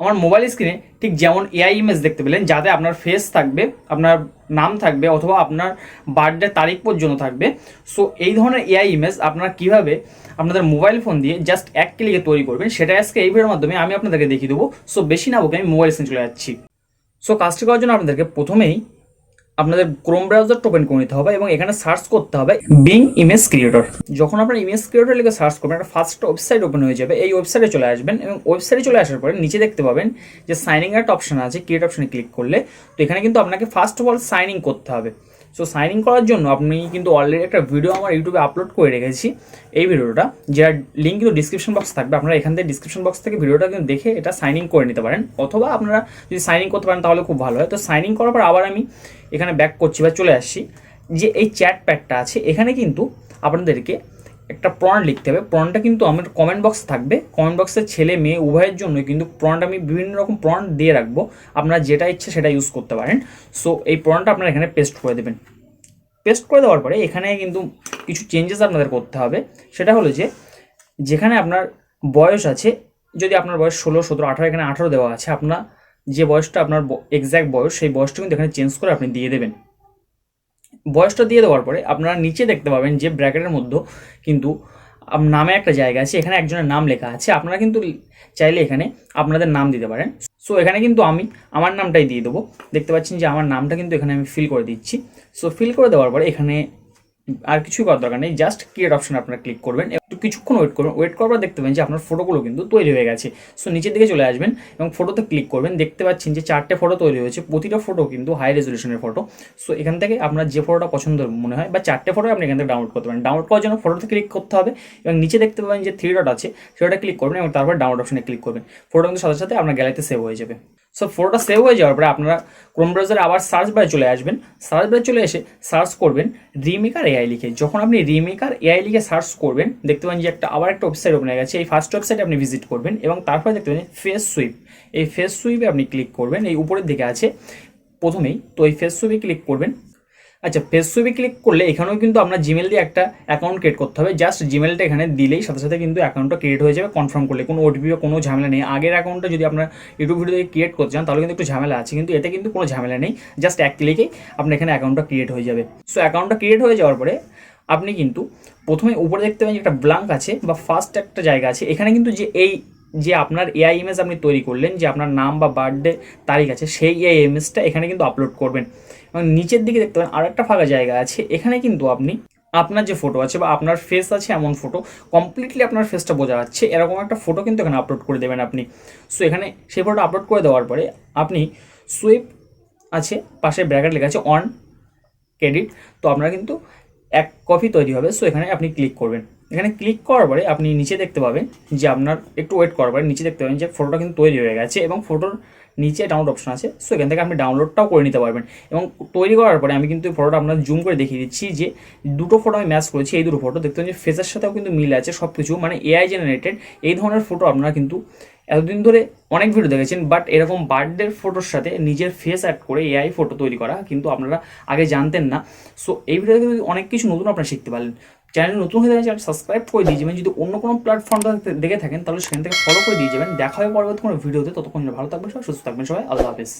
আমার মোবাইল স্ক্রিনে ঠিক যেমন এআই ইমেজ দেখতে পেলেন, যাতে আপনার ফেস থাকবে, আপনার নাম থাকবে অথবা আপনার বার্থডে তারিখ পর্যন্ত থাকবে। সো এই ধরনের এআই ইমেজ আপনারা কীভাবে আপনাদের মোবাইল ফোন দিয়ে জাস্ট এক ক্লিকে তৈরি করবেন, সেটা আজকে এই ভিডিওর মাধ্যমে আমি আপনাদেরকে দেখিয়ে দেবো। সো বেশি না বকে আমি মোবাইল স্ক্রিন চলে যাচ্ছি। সো কাজটি করার জন্য আপনাদেরকে প্রথমেই আপনাদের ক্রোম ব্রাউজারটা ওপেন করে নিতে হবে এবং এখানে সার্চ করতে হবে বিং ইমেজ ক্রিয়েটর যখন আপনার ইমেজ ক্রিয়েটর লিখে সার্চ করবেন, একটা ফার্স্ট ওয়েবসাইট ওপেন হয়ে যাবে, এই ওয়েবসাইটে চলে আসবেন এবং ওয়েবসাইটে চলে আসার পরে নিচে দেখতে পাবেন যে সাইনিং একটা অপশন আছে ক্রিয়েট অপশনে ক্লিক করলে। তো এখানে কিন্তু আপনাকে first of all sign in করতে হবে। সো সাইন ইন করার জন্য আপনি কিন্তু অলরেডি একটা ভিডিও আমার ইউটিউবে আপলোড করে রেখেছি। এই ভিডিওটা যার লিঙ্ক কিন্তু ডিসক্রিপশন বক্স থাকবে। আপনারা এখান থেকে ডিসক্রিপশন বক্স থেকে ভিডিওটা কিন্তু দেখে এটা সাইন ইন করে নিতে পারেন। অথবা আপনারা যদি সাইন ইন করতে পারেন, তাহলে খুব ভালো হয়। তো সাইন ইন করার পর আবার আমি এখানে ব্যাক করছি বা চলে আসছি, যে এই চ্যাট প্যাডটা আছে, এখানে কিন্তু আপনাদেরকে একটা প্রন লিখতে হবে। প্রনটা কিন্তু আমার কমেন্ট বক্স থাকবে। কমেন্ট বক্সের ছেলে, মেয়ে, উভয়ের জন্য কিন্তু প্রনটা আমি বিভিন্ন রকম প্রন দিয়ে রাখব। আপনারা যেটা ইচ্ছে সেটা ইউজ করতে পারেন। সো এই প্রনটা আপনারা এখানে পেস্ট করে দেবেন। পেস্ট করে দেওয়ার পরে এখানে কিন্তু কিছু চেঞ্জেস আপনাদের করতে হবে। সেটা হলো যে, যেখানে আপনার বয়স আছে, যদি আপনার বয়স ষোলো, সতেরো, আঠারো, এখানে আঠারো দেওয়া আছে, আপনার যে বয়সটা আপনার এক্স্যাক্ট বয়স, সেই বয়সটা কিন্তু এখানে চেঞ্জ করে আপনি দিয়ে দেবেন। বয়সটা দিয়ে দেওয়ার পরে আপনারা নিচে দেখতে পাবেন যে ব্র্যাকেটের মধ্যে কিন্তু নামে একটা জায়গা আছে, এখানে একজনের নাম লেখা আছে। আপনারা কিন্তু চাইলে এখানে আপনাদের নাম দিতে পারেন। সো এখানে কিন্তু আমি আমার নামটাই দিয়ে দেবো। দেখতে পাচ্ছেন যে আমার নামটা কিন্তু এখানে আমি ফিল করে দিচ্ছি। সো ফিল করে দেওয়ার পরে এখানে আর কিছুই করার দরকার নেই জাস্ট ক্রিয়েট অপশন আপনারা ক্লিক করবেন একটু কিছুক্ষণ ওয়েট করবেন ওয়েট করার পর দেখতে পাবেন যে আপনার ফটোগুলো কিন্তু তৈরি হয়ে গেছে। সো নিচের দিকে চলে আসবেন এবং ফটোতে ক্লিক করবেন, দেখতে পাচ্ছেন যে চারটে ফটো তৈরি হয়েছে, প্রতিটা ফটো কিন্তু হাই রেজলিউশনের ফটো সো এখান থেকে আপনার যে ফটোটা পছন্দ মনে হয় বা চারটে ফটো আপনি এখান থেকে ডাউনলোড করতে পারেন। ডাউনলোড করার জন্য ফটোতে ক্লিক করতে হবে এবং নিচে দেখতে পাবেন যে থ্রি ডট আছে, সেটা ক্লিক করবেন এবং তারপর ডাউনলোড অপশনে ক্লিক করবেন। ফটো কিন্তু সাথে সাথে আপনার গ্যালারিতে সেভ হয়ে যাবে। সো ফটোটা সেভ হয়ে যাওয়ার পরে আপনারা ক্রোম ব্রাউজারে আবার সার্চ বারে চলে আসবেন। সার্চ বারে চলে এসে সার্চ করবেন রিমেকার এআই লিখে। যখন আপনি রিমেকার এআই লিখে সার্চ করবেন, দেখতে পাবেন যে একটা আবার একটা ওয়েবসাইট ওপেন হয়ে গেছে। এই ফার্স্ট ওয়েবসাইটে আপনি ভিজিট করবেন এবং তারপরে দেখতে পাবেন ফেস সুইপ এই ফেস সুইপে আপনি ক্লিক করবেন। এই উপরের দিকে আছে প্রথমেই। তো এই ফেস সুইপে ক্লিক করবেন। আচ্ছা ফেসবুকে ক্লিক করলে এখানেও কিন্তু আপনার জিমেল দিয়ে একটা অ্যাকাউন্ট ক্রিয়েট করতে হবে। জাস্ট জিমেলটা এখানে দিলেই সাথে সাথে কিন্তু অ্যাকাউন্টটা ক্রিয়েট হয়ে যাবে কনফার্ম করলে। কোনো ওটিপি বা কোনো ঝামেলা নেই। আগের অ্যাকাউন্টটা যদি আপনার ইউটিউব ভিডিও থেকে ক্রিয়েট করতে চান, তাহলে কিন্তু একটু ঝামেলা আছে। কিন্তু এতে কিন্তু কোনো ঝামেলা নেই। জাস্ট এক ক্লিকেই আপনার এখানে অ্যাকাউন্টটা ক্রিয়েট হয়ে যাবে। সো অ্যাকাউন্টটা ক্রিয়েট হয়ে যাওয়ার পরে আপনি কিন্তু প্রথমে উপরে দেখতে পাবেন যে একটা ব্লাঙ্ক আছে বা ফার্স্ট একটা জায়গা আছে। এখানে কিন্তু যে এই যে আপনার এআই ইমেজ আপনি তৈরি করলেন, যে আপনার নাম বা বার্থডে তারিখ আছে, সেই এআই ইমেজটা এখানে কিন্তু আপলোড করবেন। এবং নিচের দিকে দেখতে পাবেন আর একটা ফাঁকা জায়গা আছে। এখানে কিন্তু আপনি আপনার যে ফটো আছে বা আপনার ফেস আছে এমন ফটো কমপ্লিটলি আপনার ফেসটা বোঝা যাচ্ছে। এরকম একটা ফটো কিন্তু এখানে আপলোড করে দেবেন আপনি। সো এখানে সেই ফটো আপলোড করে দেওয়ার পরে আপনি সুইপ আছে, পাশে ব্র্যাকেট লেখা আছে অন ক্রেডিট তো আপনার কিন্তু এক কপি তৈরি হবে। সো এখানে আপনি ক্লিক করবেন। এখানে ক্লিক করার পরে আপনি নিচে দেখতে পাবেন যে আপনার একটু ওয়েট করার পরে নিচে দেখতে পাবেন যে ফটোটা কিন্তু তৈরি হয়ে গেছে এবং ফটোর নিচে ডাউনলোড অপশন আছে। সো এখান থেকে আপনি ডাউনলোডটাও করে নিতে পারবেন। এবং তৈরি করার পরে আমি কিন্তু ফটোটা আপনার জুম করে দেখিয়ে দিচ্ছি যে দুটো ফটো আমি ম্যাচ করেছি, এই দুটো ফটো দেখতে পাবেন যে ফেসের সাথেও কিন্তু মিল আছে সব কিছু মানে এআই জেনারেটেড এই ধরনের ফটো আপনারা কিন্তু এতদিন ধরে অনেক ভিডিও দেখেছেন বাট এরকম বার্থডের ফটোর সাথে নিজের ফেস অ্যাড করে এআই ফটো তৈরি করা কিন্তু আপনারা আগে জানতেন না। সো এই ভিডিওতে কিন্তু অনেক কিছু নতুন আপনারা শিখতে পারলেন। চ্যানেল নতুন হয়ে থাকে সাবস্ক্রাইব করে দিয়ে যাবেন। যদি অন্য কোনো প্ল্যাটফর্ম দেখে থাকেন, তাহলে সেখান থেকে ফলো করে দিয়ে যাবেন। দেখা হবে পরবর্তী কোনো ভিডিওতে। ততক্ষণ ভালো থাকবেন সবাই, সুস্থ থাকবেন সবাই। আল্লাহ হাফেজ।